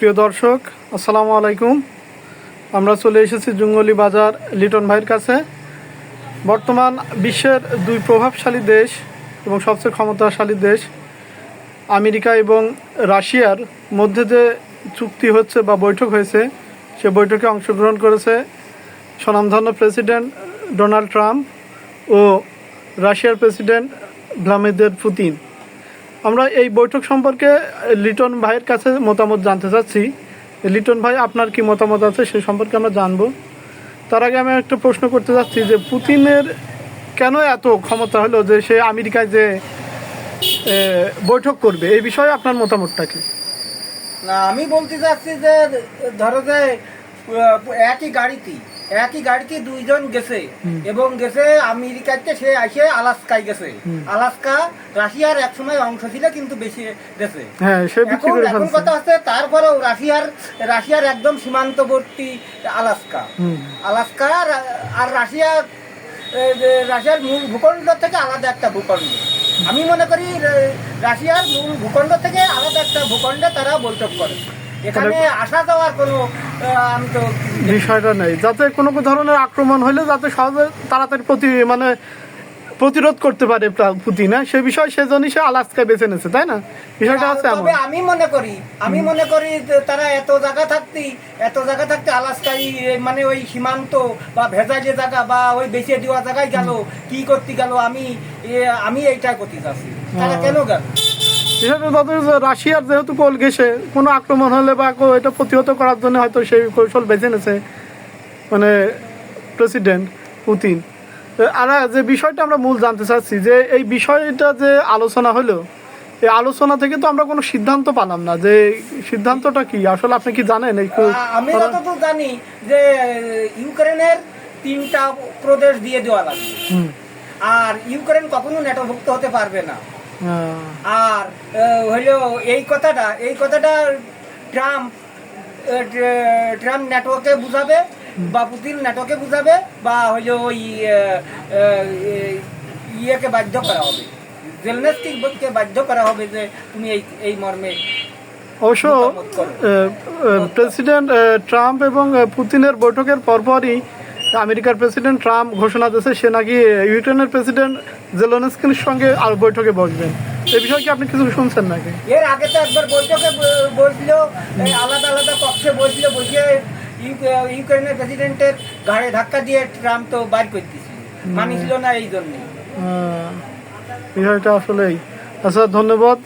সুপ্রিয় দর্শক, আসসালামু আলাইকুম। আমরা চলে এসেছি জঙ্গলি বাজার লিটন ভাইয়ের কাছে। বর্তমান বিশ্বের দুই প্রভাবশালী দেশ এবং সবচেয়ে ক্ষমতাশালী দেশ, আমেরিকা এবং রাশিয়ার মধ্যে যে চুক্তি হচ্ছে বা বৈঠক হয়েছে, সে বৈঠকে অংশগ্রহণ করেছে স্বনামধন্য প্রেসিডেন্ট ডোনাল্ড ট্রাম্প ও রাশিয়ার প্রেসিডেন্ট ভ্লাদিমির পুতিন। আমরা এই বৈঠক সম্পর্কে লিটন ভাইয়ের কাছে মতামত জানতে চাচ্ছি। লিটন ভাই, আপনার কি মতামত আছে? সে সম্পর্কে আমরা জানব। তার আগে আমি একটা প্রশ্ন করতে চাচ্ছি যে, পুতিনের কেন এত ক্ষমতা হলো যে সে আমেরিকায় যে বৈঠক করবে? এই বিষয়ে আপনার মতামতটা কি? না, আমি বলতে চাচ্ছি যে, ধরো যে একই গাড়িতে একই গাড়িতে দুইজন গেছে। এবং গেছে আমেরিকাতে সে আসে আলাস্কায় গেছে। আলাস্কা রাশিয়ার এক সময় অংশ ছিল কিন্তু বেশি গেছে। হ্যাঁ এখন কথা হচ্ছে তারপরেও রাশিয়ার রাশিয়ার একদম সীমান্তবর্তী আলাস্কা। আলাস্কা আর- রাশিয়া রাশিয়ার মূল ভূখণ্ড থেকে আলাদা একটা ভূখণ্ড। আমি মনে করি রাশিয়ার মূল ভূখণ্ড থেকে আলাদা একটা ভূখণ্ডে তারা বৈঠক করে। এখানে আসা যাওয়ার কোনো আমি তো বিষয়টা নেই। যাতে কোনো ধরনের আক্রমণ হলে যাতে সহজে তাড়াতাড়ি প্রতি মানে প্রতিরোধ করতে পারে পুতিন হ্যাঁ? সে বিষয় সেজন্যই সে আলাস্কায় বেছে নিয়েছে তাই না? বিষয়টা আছে তবে আমি মনে করি আমি মনে করি তারা এত জায়গা থাকতে এত জায়গা থাকতে আলাস্কাই মানে ওই সীমান্ত বা ভেজা যে জায়গা বা ওই বেঁচে দেওয়া জায়গায় গেল কি করতে গেল আমি আমি এইটা করতে চাচ্ছি তারা কেন গেল? বিষয়টা তাদের রাশিয়ার যেহেতু কোল গেছে কোনো আক্রমণ হলে বা এটা প্রতিহত করার জন্য হয়তো সেই কৌশল বেছে নিয়েছে মানে প্রেসিডেন্ট পুতিন। আর যে বিষয়টা আমরা মূল জানতে চাচ্ছি যে এই বিষয়টা যে আলোচনা হলো এই আলোচনা থেকে তো আমরা কোনো সিদ্ধান্ত পেলাম না যে সিদ্ধান্তটা কি? আসলে আপনি কি জানেন এই আমি যতদূর জানি যে ইউক্রেনের তিনটা প্রদেশ দিয়ে দেওয়া লাগবে। আর ইউক্রেন কখনো নেটোভুক্ত হতে পারবে না। আর আহ, হইল এই কথাটা এই কথাটা ট্রাম্প আহ, ট্র- ট্রাম্প নেটওয়ার্কে বুঝাবে বা পুতিন নেটওয়ার্কে বুঝাবে বা হইল ওই ইয়েকে বাধ্য করা হবে। জেলনেস্টিককে বাধ্য করা হবে যে তুমি এই এই মর্মে অবশ্য প্রেসিডেন্ট ট্রাম্প এবং পুতিনের বৈঠকের পরপরই আমেরিকার প্রেসিডেন্ট ট্রাম্প ঘোষণা দিয়েছে সে নাকি ইউক্রেনের প্রেসিডেন্ট জেলোনেস্কির সঙ্গে আর বৈঠকে বসবেন। এই বিষয়ে কি আপনি কিছু শুনছেন নাকি? এর আগে তো একবার বৈঠকে ব- বসছিল এই আলাদা আলাদা পক্ষে বসছিল বসে ইউ- ইউক্রেনের প্রেসিডেন্টের ঘাড়ে ধাক্কা দিয়ে ট্রাম্প তো বার করতেছিল মানিছিল না এই জন্য। বিষয়টা আসলেই। আচ্ছা ধন্যবাদ।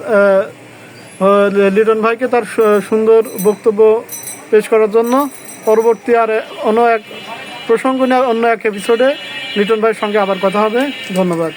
লিটন ভাইকে তার সুন্দর বক্তব্য পেশ করার জন্য। পরবর্তী আর অন্য এক প্রসঙ্গ নিয়ে অন্য এক এপিসোডে লিটন ভাইয়ের সঙ্গে আবার কথা হবে। ধন্যবাদ।